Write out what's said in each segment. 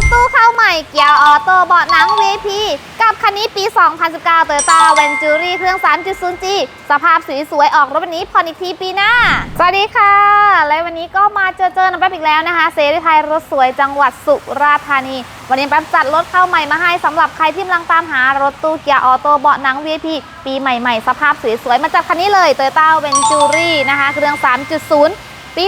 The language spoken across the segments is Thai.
ถตู้เข้าใหม่เกียร์ออโต้เบาะหนัง VIP กับคันนี้ปี 2019 Toyota Venturi เครื่อง 3.0G สภาพสวยๆ ออกรถวันนี้ผ่อนอีกทีปีหน้า สวัสดีค่ะ และวันนี้ก็มาเจอเจอน้ำแป๊บอีกแล้วนะคะ เซรีไทยรถสวยจังหวัดสุราษฎร์ธานี วันนี้แป๊บจัดรถเข้าใหม่มาให้สำหรับใครที่กำลังตามหารถตู้เกียร์ออโต้เบาะหนัง VIP ปีใหม่ๆ สภาพสวยๆ มาจากคันนี้เลย Toyota Venturi นะคะ เครื่อง 3.0 ปี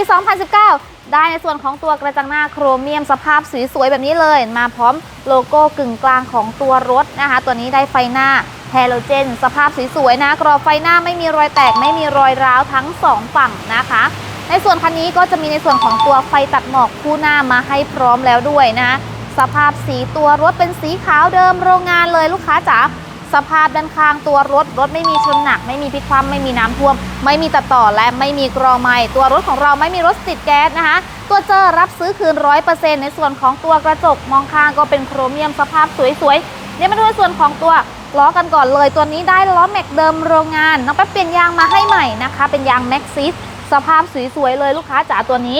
2019 ได้ในส่วนของตัวกระจังหน้าโครเมียมสภาพสวยๆแบบนี้เลย มาพร้อมโลโก้กึ่งกลางของตัวรถนะคะ ตัวนี้ได้ไฟหน้าแฮโลเจน สภาพสวยๆนะ กรอบไฟหน้าไม่มีรอยแตกไม่มีรอยร้าวทั้งสองฝั่งนะคะ ในส่วนคันนี้ก็จะมีในส่วนของตัวไฟตัดหมอกคู่หน้ามาให้พร้อมแล้วด้วยนะ สภาพสีตัวรถเป็นสีขาวเดิมโรงงานเลยลูกค้าจ๋า สภาพด้านข้างตัวรถ รถไม่มีชนหนัก ไม่มีพลิกคว่ำไม่มีน้ำท่วม ไม่มีตัดต่อและไม่มีกรอไม้ตัวรถของเราไม่มีรถติดแก๊สนะคะ ตัวเจอรับซื้อคืน 100%ในส่วนของตัวกระจกมองข้างก็เป็นโครเมียมสภาพสวยๆเดี๋ยวมาดูในส่วนของตัวล้อกันก่อนเลย ตัวนี้ได้ล้อแม็กเดิมโรงงานน้องแป๊บเปลี่ยนยางมาให้ใหม่นะคะ เป็นยางแม็กซิสสภาพสวยๆเลยลูกค้าจ๋าตัวนี้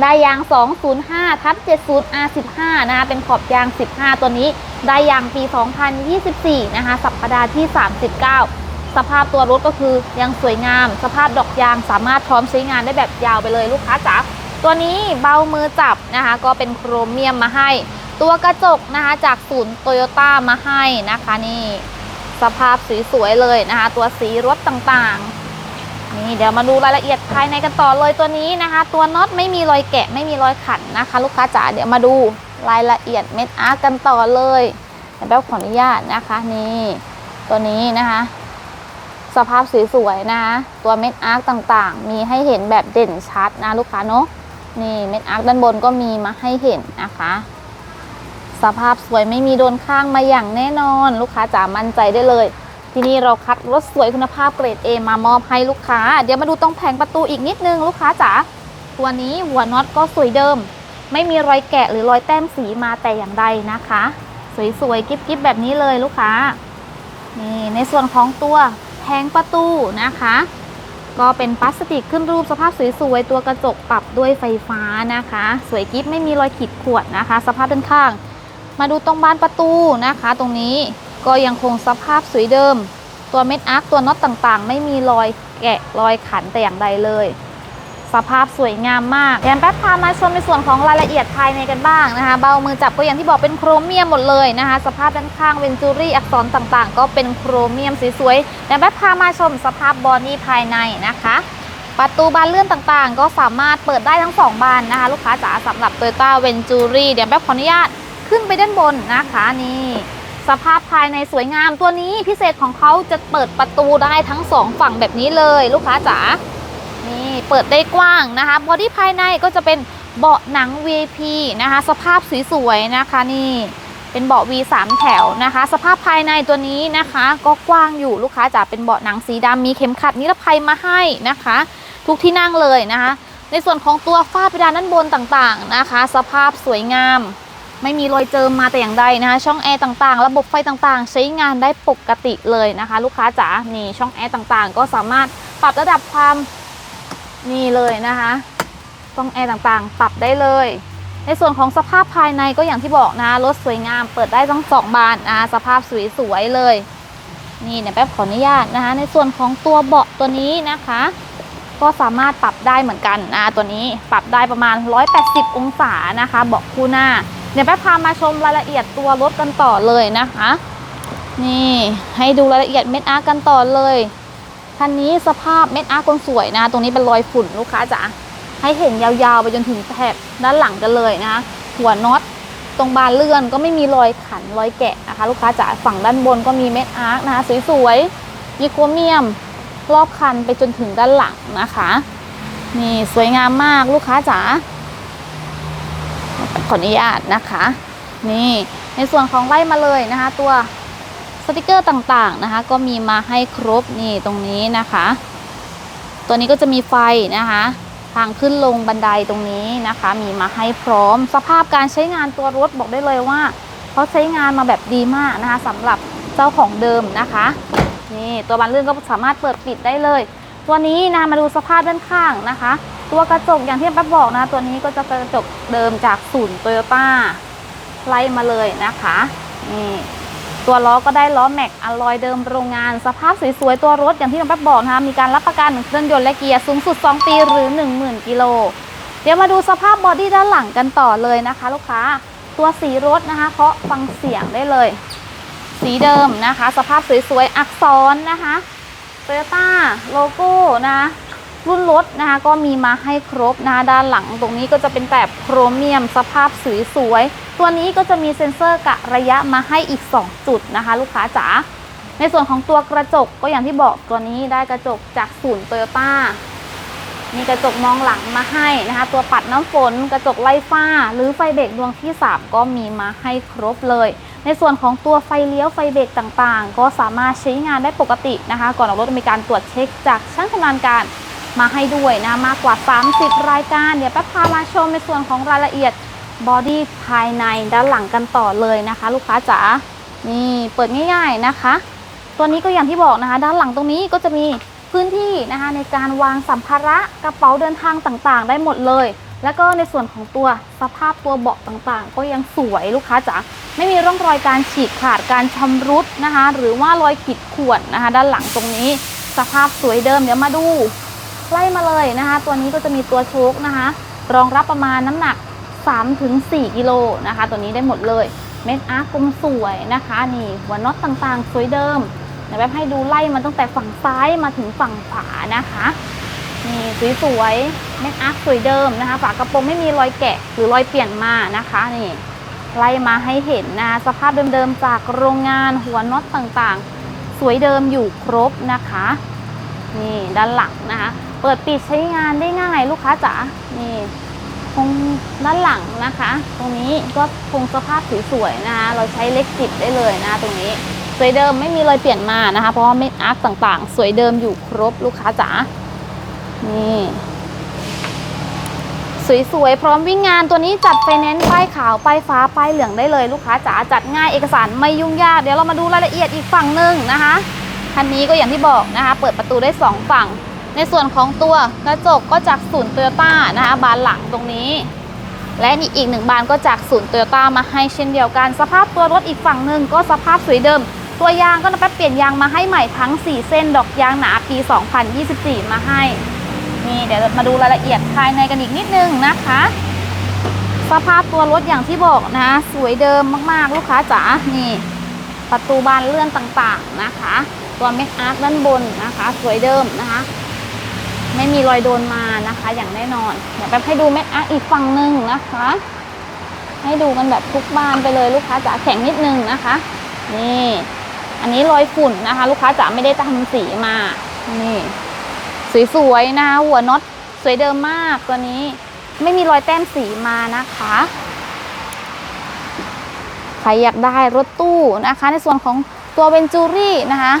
ได้ยาง 205 ทับ 70 R15 นะคะ เป็นขอบยาง 15 ตัวนี้ ได้ยางปี 2024 นะคะ สัปดาห์ที่ 39 สภาพตัวรถก็คือยังสวยงาม สภาพดอกยางสามารถพร้อมใช้งานได้แบบยาวไปเลยลูกค้าจ๋า ตัวนี้เบามือจับนะคะ ก็เป็นโครเมียมมาให้ ตัวกระจกนะคะจากศูนย์โตโยต้ามาให้นะคะนี่ สภาพสวยๆเลยนะคะ ตัวสีรถต่างๆ นี่เดี๋ยวมาดูรายละเอียดภายในกันต่อเลยตัวนี้นะคะ ตัวน็อตไม่มีรอยแกะไม่มีรอยขันนะคะ ลูกค้าจ๋าเดี๋ยวมาดูรายละเอียดเม็ดอาร์กันต่อเลยแป๊บขออนุญาตนะคะนี่ตัวนี้นะคะ สภาพสวยๆนะคะตัวเม็ดอาร์กต่างๆ มีให้เห็นแบบเด่นชัดนะลูกค้าเนาะนี่เม็ดอาร์กด้านบนก็มีมาให้เห็นนะคะ สภาพสวยไม่มีโดนข้างมาอย่างแน่นอน ลูกค้าจ๋ามั่นใจได้เลย ที่นี่เราคัดรถสวยคุณภาพเกรด A มามอบให้ลูกค้า เดี๋ยวมาดูตรงแผงประตูอีกนิดนึงลูกค้าจ๋าตัวนี้หัวน็อตก็สวยเดิม ไม่มีรอยแกะหรือรอยแต้มสีมาแต่อย่างใดนะคะ สวยๆกิ๊บๆแบบนี้เลยลูกค้านี่ในส่วนของตัวแผงประตูนะคะ ก็เป็นพลาสติกขึ้นรูปสภาพสวยๆตัวกระจกปรับด้วยไฟฟ้านะคะ สวยกิ๊บไม่มีรอยขีดข่วนนะคะ สภาพด้านข้าง มาดูตรงบานประตูนะคะ ตรงนี้ ก็ยังคงสภาพสวยเดิม ตัวเม็ดอาร์คตัวน็อตต่างๆ ไม่มีรอยแกะรอยขันแต่อย่างใดเลย สภาพสวยงามมากแยมแป๊บพามาชมในส่วนของรายละเอียดภายในกันบ้างนะคะ เบามือจับก็อย่างที่บอกเป็นโครเมียมหมดเลยนะคะ สภาพด้านข้างเวนจูรี่อักษรต่างๆ ก็เป็นโครเมียมสวยๆแยมแป๊บพามาชมสภาพบอดี้ภายในนะคะประตูบานเลื่อนต่างๆ ก็สามารถเปิดได้ทั้งสองบานนะคะ ลูกค้าจ๋าสำหรับ Toyota Venturi เดี๋ยวแป๊บขออนุญาตขึ้นไปด้านบนนะคะนี่ สภาพภายในสวยงามตัวนี้พิเศษของเขาจะเปิดประตูได้ทั้งสองฝั่งแบบนี้เลยลูกค้าจ๋านี่เปิดได้กว้างนะคะบอดี้ภายในก็จะเป็นเบาะหนัง VIP นะคะ สภาพสวยๆนะคะนี่เป็นเบาะ V3 แถวนะคะ สภาพภายในตัวนี้นะคะ ก็กว้างอยู่ลูกค้าจ๋าเป็นเบาะหนังสีดำมีเข็มขัดนิรภัยมาให้นะคะ ทุกที่นั่งเลยนะคะ ในส่วนของตัวฝ้าเพดานด้านบนต่างๆนะคะ สภาพสวยงาม ไม่มีรอยเจิมมาแต่อย่างใดนะคะ ช่องแอร์ต่างๆ ระบบไฟต่างๆ ใช้งานได้ปกติเลยนะคะ ลูกค้าจ๋านี่ช่องแอร์ต่างๆ ก็สามารถปรับระดับความนี่เลยนะคะช่องแอร์ต่างๆ ปรับได้เลย ในส่วนของสภาพภายในก็อย่างที่บอกนะรถสวยงามเปิดได้ทั้งสองบานนะคะสภาพสวยๆเลยนี่เดี๋ยแป๊บขออนุญาตนะคะ ในส่วนของตัวเบาะตัวนี้นะคะ ก็สามารถปรับได้เหมือนกันนะตัวนี้ปรับได้ประมาณ 180 องศานะคะ เบาะคู่หน้า เดี๋ยวแป๊บพามาชมรายละเอียดตัวรถกันต่อเลยนะคะ นี่ให้ดูรายละเอียดเม็ดอาร์กันต่อเลยคันนี้สภาพเม็ดอาร์คนสวยนะ ตรงนี้เป็นรอยฝุ่นลูกค้าจ๋าให้เห็นยาวๆไปจนถึงแถบด้านหลังกันเลยนะคะหัวน็อตตรงบานเลื่อนก็ไม่มีรอยขันรอยแกะนะคะ ลูกค้าจ๋าฝั่งด้านบนก็มีเม็ดอาร์คนะคะสวยๆมีโครเมียมรอบคันไปจนถึงด้านหลังนะคะ นี่สวยงามมากลูกค้าจ๋า ขออนุญาตนะคะ นี่ในส่วนของไล่มาเลยนะคะ ตัวสติกเกอร์ต่างๆนะคะ ก็มีมาให้ครบนี่ตรงนี้นะคะ ตัวนี้ก็จะมีไฟนะคะ ทางขึ้นลงบันไดตรงนี้นะคะ มีมาให้พร้อมสภาพการใช้งานตัวรถบอกได้เลยว่าเขาใช้งานมาแบบดีมากนะคะสำหรับเจ้าของเดิมนะคะนี่ตัวบานเลื่อนก็สามารถเปิดปิดได้เลย ตัวนี้นะมาดูสภาพด้านข้างนะคะ ตัวกระจกอย่างที่แป๊บบอกนะ ตัวนี้ก็จะกระจกเดิมจากศูนย์โตโยต้าไล่มาเลยนะคะนี่ตัวล้อก็ได้ล้อแม็กอลลอยเดิมโรงงาน สภาพสวยๆ ตัวรถอย่างที่น้องแป๊บบอกนะคะมีการรับประกันเครื่องยนต์และเกียร์สูงสุด 2 ปีหรือ 10,000 กิโล เดี๋ยวมาดูสภาพบอดี้ด้านหลังกันต่อเลยนะคะ ลูกค้า ตัวสีรถนะคะเคาะฟังเสียงได้เลย สีเดิมนะคะ สภาพสวยๆ อักษรนะคะโตโยต้าโลโก้นะ รุ่นรถนะคะก็มีมาให้ครบนะคะด้านหลังตรงนี้ก็จะเป็นแบบโครเมียมสภาพสวยๆตัวนี้ก็จะมีเซ็นเซอร์กะระยะมาให้อีก 2 จุดนะคะ ลูกค้าจ๋าในส่วนของตัวกระจกก็อย่างที่บอกตัวนี้ได้กระจกจากศูนย์โตโยต้ามีกระจกมองหลังมาให้นะคะ ตัวปัดน้ำฝนกระจกไล่ฟ้า หรือไฟเบรกดวงที่ 3 ก็มีมาให้ครบเลย ในส่วนของตัวไฟเลี้ยวไฟเบรกต่างๆ ก็สามารถใช้งานได้ปกตินะคะ ก่อนออกรถมีการตรวจเช็คจากช่างชำนาญการ มาให้ด้วยนะมากกว่า 30 รายการ เดี๋ยวแป๊บพามาชมในส่วนของรายละเอียดบอดี้ภายในด้านหลังกันต่อเลยนะคะ ลูกค้าจ๋านี่เปิดง่ายๆนะคะ ตัวนี้ก็อย่างที่บอกนะคะ ด้านหลังตรงนี้ก็จะมีพื้นที่นะคะในการวางสัมภาระกระเป๋าเดินทางต่างๆ ได้หมดเลย แล้วก็ในส่วนของตัวสภาพตัวเบาะต่างๆ ก็ยังสวยลูกค้าจ๋าไม่มีร่องรอยการฉีกขาดการชำรุดนะคะ หรือว่ารอยขีดข่วนนะคะ ด้านหลังตรงนี้ สภาพสวยเดิมเดี๋ยวมาดู ไล่มาเลยนะคะ ตัวนี้ก็จะมีตัวโชคนะคะ รองรับประมาณน้ำหนัก 3-4 กิโลนะคะ ตัวนี้ได้หมดเลยเม็ดอาร์กลมสวยนะคะนี่หัวน็อตต่างๆ สวยเดิมเดี๋ยวแบบให้ดูไล่มาตั้งแต่ฝั่งซ้ายมาถึงฝั่งขวานะคะนี่สวยๆเม็ดอาร์คสวยเดิมนะคะ ฝากระโปรงไม่มีรอยแกะหรือรอยเปลี่ยนมานะคะนี่ไล่มาให้เห็นนะสภาพเดิมๆจากโรงงานหัวน็อตต่างๆ สวยเดิมอยู่ครบนะคะ นี่ด้านหลังนะคะ เปิดปิดใช้งานได้ง่ายลูกค้าจ๋า นี่คงด้านหลังนะคะ ตรงนี้ก็คงสภาพสวยๆนะคะ เราใช้เล็กจิบได้เลยนะตรงนี้ สวยเดิมไม่มีรอยเปลี่ยนมานะคะ เพราะว่าเม็ดอาร์คต่างๆ สวยเดิมอยู่ครบลูกค้าจ๋า นี่สวยๆ พร้อมวิ่งงานตัวนี้จัดไฟแนนซ์ป้ายขาว ป้ายฟ้า ป้ายเหลืองได้เลยลูกค้าจ๋าจัดง่ายเอกสารไม่ยุ่งยาก เดี๋ยวเรามาดูรายละเอียดอีกฝั่งหนึ่งนะคะ คันนี้ก็อย่างที่บอกนะคะ เปิดประตูได้ 2 ฝั่ง ในส่วนของตัวกระจกก็จากศูนย์โตโยต้านะคะบานหลังตรงนี้ และนี่อีกหนึ่งบานก็จากศูนย์โตโยต้ามาให้เช่นเดียวกัน สภาพตัวรถอีกฝั่งหนึ่งก็สภาพสวยเดิม ตัวยางก็นำไปเปลี่ยนยางมาให้ใหม่ทั้ง 4 เส้นดอกยางหนาปี 2024 มาให้นี่เดี๋ยวมาดูรายละเอียดภายในกันอีกนิดนึงนะคะสภาพตัวรถอย่างที่บอกนะสวยเดิมมากๆลูกค้าจ๋านี่ ประตูบานเลื่อนต่างๆนะคะ ตัวเม็ดอาร์คด้านบนนะคะ สวยเดิมนะคะ ไม่มีรอยโดนมานะคะ อย่างแน่นอน เดี๋ยวแป๊บให้ดูเม็ดอาร์อีกฝั่งหนึ่งนะคะ ให้ดูกันแบบทุกบานไปเลยลูกค้าจ๋าแข็งนิดนึงนะคะ นี่ อันนี้รอยฝุ่นนะคะ ลูกค้าจ๋าไม่ได้ทำสีมา นี่สวยๆนะหัวน็อตสวยเดิมมากตัวนี้ ไม่มีรอยแต้มสีมานะคะใครอยากได้รถตู้นะคะ ในส่วนของตัวเวนจูรี่นะคะ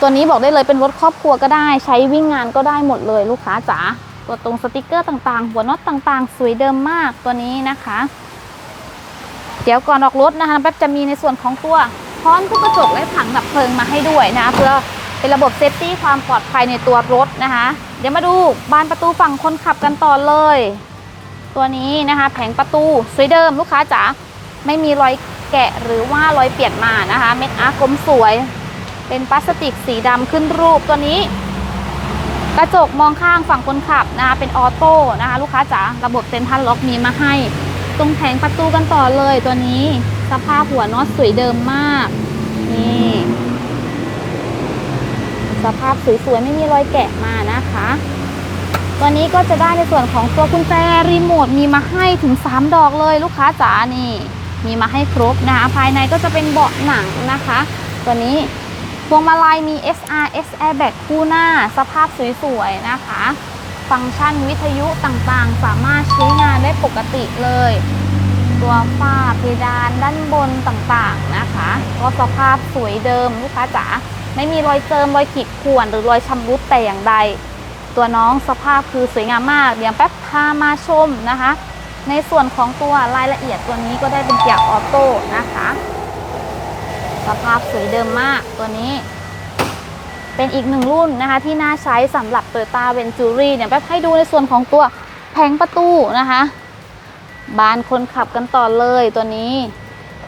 ตัวนี้บอกได้เลยเป็นรถครอบครัวก็ได้ ใช้วิ่งงานก็ได้หมดเลยลูกค้าจ๋าตัวตรงสติกเกอร์ต่างๆ หัวน็อตต่างๆ สวยเดิมมากตัวนี้นะคะ เดี๋ยวก่อนออกรถนะคะแป๊บจะมีในส่วนของตัวพร้อมทุกกระจกและถังดับเพลิงมาให้ด้วยนะเพื่อเป็นระบบเซฟตี้ความปลอดภัยในตัวรถนะคะ เดี๋ยวมาดูบานประตูฝั่งคนขับกันต่อเลย ตัวนี้นะคะแผงประตูสวยเดิมลูกค้าจ๋าไม่มีรอยแกะหรือว่ารอยเปลี่ยนมานะคะเม็ดอาร์กลมสวย เป็นพลาสติกสีดำขึ้นรูปตัวนี้ กระจกมองข้างฝั่งคนขับนะคะเป็นออโต้นะคะ ลูกค้าจ๋าระบบเซ็นทรัลล็อกมีมาให้ ตรงแผงประตูกันต่อเลยตัวนี้ สภาพหัวน็อตสวยเดิมมาก นี่ สภาพสวยๆ ไม่มีรอยแกะมานะคะตัวนี้ก็จะได้ในส่วนของตัวกุญแจรีโมทมีมาให้ถึง 3 ดอกเลยลูกค้าจ๋านี่ มีมาให้ครบนะคะภายในก็จะเป็นเบาะหนังนะคะ ตัวนี้ พวงมาลัยมี SRS Airbag คู่หน้า สภาพสวยๆนะคะ ฟังก์ชันวิทยุต่างๆ สามารถใช้งานได้ปกติเลย ตัวฝ้าเพดานด้านบนต่างๆนะคะ ก็สภาพสวยเดิมลูกค้าจ๋าไม่มีรอยเจิมรอยขีดข่วนหรือรอยชำรุดแต่อย่างใด ตัวน้องสภาพคือสวยงามมากเดี๋ยวแป๊บพามาชมนะคะ ในส่วนของตัวรายละเอียดตัวนี้ก็ได้เป็นเกียร์ออโต้นะคะ สภาพสวยเดิมมากตัวนี้ เป็นอีกหนึ่งรุ่นนะคะที่น่าใช้สำหรับ Toyota Venturi เนี่ยแป๊บให้ดูในส่วนของตัวแผงประตูนะคะบานคนขับกันต่อเลยตัวนี้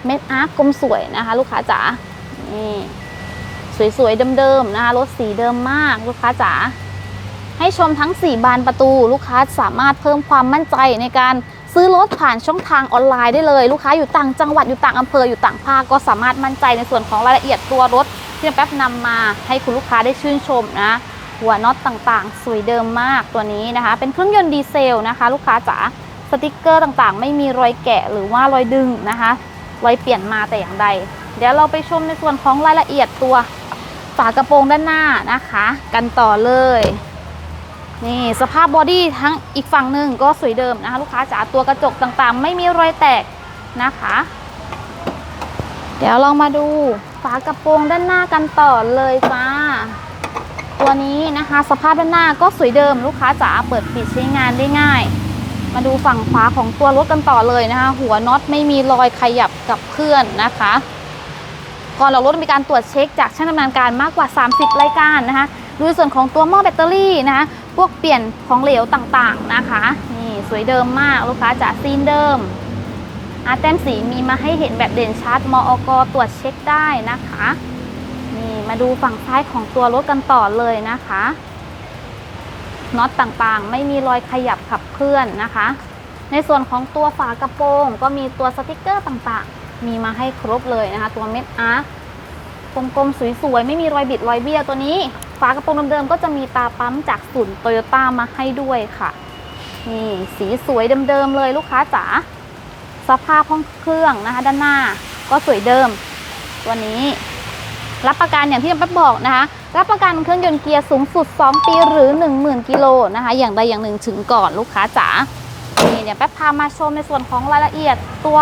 เม็ดอาร์คกลมสวยนะคะ ลูกค้าจ๋านี่สวยๆเดิมๆนะคะรถสีเดิมมากลูกค้าจ๋าให้ชมทั้ง 4 บานประตู ลูกค้าสามารถเพิ่มความมั่นใจในการ ซื้อรถผ่านช่องทางออนไลน์ได้เลย ลูกค้าอยู่ต่างจังหวัดอยู่ต่างอำเภออยู่ต่างภาคก็สามารถมั่นใจในส่วนของรายละเอียดตัวรถที่แป๊บนำมาให้คุณลูกค้าได้ชื่นชมนะหัวน็อตต่างๆ สวยเดิมมากตัวนี้นะคะ เป็นเครื่องยนต์ดีเซลนะคะ ลูกค้าจ๋าสติกเกอร์ต่างๆ ไม่มีรอยแกะหรือว่ารอยดึงนะคะรอยเปลี่ยนมาแต่อย่างใด เดี๋ยวเราไปชมในส่วนของรายละเอียดตัวฝากระโปรงด้านหน้านะคะ กันต่อเลย นี่สภาพบอดี้ทั้งอีกฝั่งหนึ่งก็สวยเดิมนะคะ ลูกค้าจ๋าตัวกระจกต่างๆ ไม่มีรอยแตกนะคะ เดี๋ยวลองมาดูฝากระโปรงด้านหน้ากันต่อเลยจ้า ตัวนี้นะคะ สภาพด้านหน้าก็สวยเดิม ลูกค้าจ๋าเปิดปิดใช้งานได้ง่าย มาดูฝั่งขวาของตัวรถกันต่อเลยนะคะ หัวน็อตไม่มีรอยขยับกับเคลื่อนนะคะก่อนเรารถมีการตรวจเช็คจากช่างดำเนินการมากกว่า 30 รายการนะคะ ดูส่วนของตัวหม้อแบตเตอรี่นะคะ พวกเปลี่ยนของเหลวต่างๆนะคะ นี่สวยเดิมมากลูกค้าจ๋าซีนเดิมอาแต้มสีมีมาให้เห็นแบบเด่นชัดมออกตรวจเช็คได้นะคะนี่มาดูฝั่งซ้ายของตัวรถกันต่อเลยนะคะน็อตต่างๆ ไม่มีรอยขยับขับเคลื่อนนะคะ ในส่วนของตัวฝากระโปรงก็มีตัวสติกเกอร์ต่างๆ มีมาให้ครบเลยนะคะ ตัวเม็ดอาร์กลมๆสวยๆ ไม่มีรอยบิดรอยเบี้ยตัวนี้ ฝากระโปรงเดิมๆก็จะมีตาปั๊มจากศูนย์โตโยต้ามาให้ด้วยค่ะ นี่สีสวยเดิมๆเลยลูกค้าจ๋าสภาพห้องเครื่องนะคะ ด้านหน้าก็สวยเดิม ตัวนี้ รับประกันอย่างที่แป๊บบอกนะคะ รับประกันเครื่องยนต์เกียร์สูงสุด 2 ปีหรือ 10,000 กิโลนะคะ อย่างใดอย่างหนึ่งถึงก่อนลูกค้าจ๋านี่เดี๋ยวแป๊บพามาชมในส่วนของรายละเอียดตัว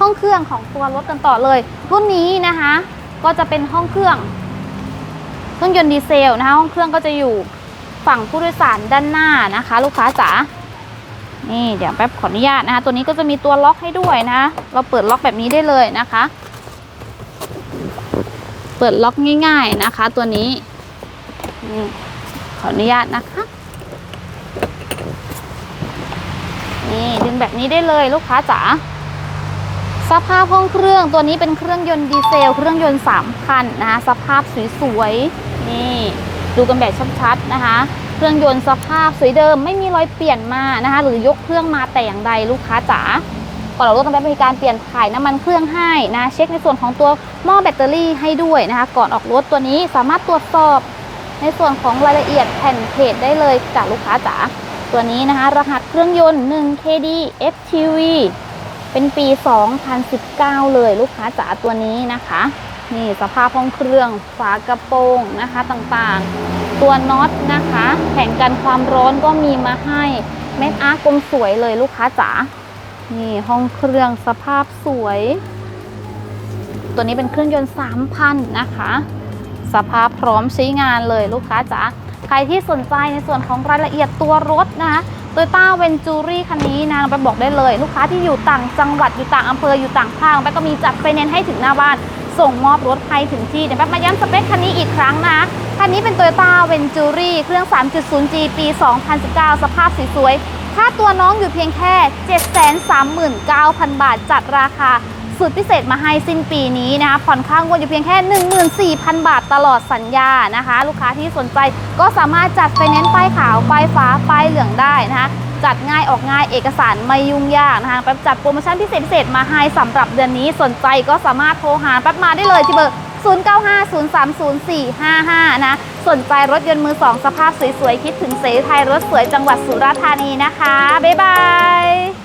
ห้องเครื่องของตัวรถกันต่อเลย รุ่นนี้นะคะ ก็จะเป็นห้องเครื่อง เครื่องยนต์ดีเซลนะคะห้องเครื่องก็จะอยู่ฝั่งผู้โดยสารด้านหน้านะคะ ลูกค้าจ๋านี่เดี๋ยวแป๊บขออนุญาตนะคะ ตัวนี้ก็จะมีตัวล็อกให้ด้วยนะ เราเปิดล็อกแบบนี้ได้เลยนะคะ เปิดล็อกง่าย ๆนะคะ ตัวนี้ขออนุญาตนะคะนี่ดึงแบบนี้ได้เลยลูกค้าจ๋าสภาพห้องเครื่องตัวนี้เป็นเครื่องยนต์ดีเซล เครื่องยนต์3,000นะคะสภาพสวยๆ นี่ดูกันแบบชัดๆนะคะ เครื่องยนต์สภาพสวยเดิมไม่มีรอยเปลี่ยนมานะคะ หรือยกเครื่องมาแต่อย่างใดลูกค้าจ๋าก่อนเรารถต้องได้มีการเปลี่ยนถ่ายน้ำมันเครื่องให้นะเช็คในส่วนของตัวหม้อแบตเตอรี่ให้ด้วยนะคะ ก่อนออกรถตัวนี้สามารถตรวจสอบในส่วนของรายละเอียดแผ่นเพจได้เลยจากลูกค้าจ๋าตัวนี้นะคะ รหัสเครื่องยนต์ 1 KD FTV เป็นปี 2019 เลยลูกค้าจ๋าตัวนี้นะคะ นี่สภาพห้องเครื่องฝากระโปรงนะคะต่างๆ ตัวน็อตนะคะแข่งกันความร้อนก็มีมาให้เม็ดอาร์กลมสวยเลยลูกค้าจ๋านี่ห้องเครื่องสภาพสวย ตัวนี้เป็นเครื่องยนต์3,000นะคะ สภาพพร้อมใช้งานเลยลูกค้าจ๋าใครที่สนใจในส่วนของรายละเอียดตัวรถนะคะโตโยต้าเวนจูรี่คันนี้นะไปบอกได้เลย ลูกค้าที่อยู่ต่างจังหวัดอยู่ต่างอำเภออยู่ต่างภาคไปก็มีจัดไฟแนนซ์ให้ถึงหน้าบ้าน ส่งมอบรถให้ถึงที่ เดี๋ยวแป๊บมาย้ำสเปคคันนี้อีกครั้งนะ คันนี้เป็น Toyota Venturi เครื่อง 3.0G ปี 2019 สภาพสวยๆ ค่าตัวน้องอยู่เพียงแค่ 739,000 บาท จัดราคาสุดพิเศษมาให้สิ้นปีนี้นะคะผ่อนค่างวดอยู่เพียงแค่ 14,000 บาทตลอดสัญญานะคะ ลูกค้าที่สนใจก็สามารถจัดไฟแนนซ์ป้ายขาวป้ายฟ้าป้ายเหลืองได้นะคะ จัดง่ายออกง่ายเอกสารไม่ยุ่งยากนะคะแป๊บจัดโปรโมชั่นพิเศษพิเศษมาให้สำหรับเดือนนี้สนใจก็สามารถโทรหาแป๊บมาได้เลยที่เบอร์ 0950300455 นะ สนใจรถยนต์มือสองสภาพสวยๆ คิดถึงเสรีไทยรถสวยจังหวัดสุราษฎร์ธานีนะคะ บ๊ายบาย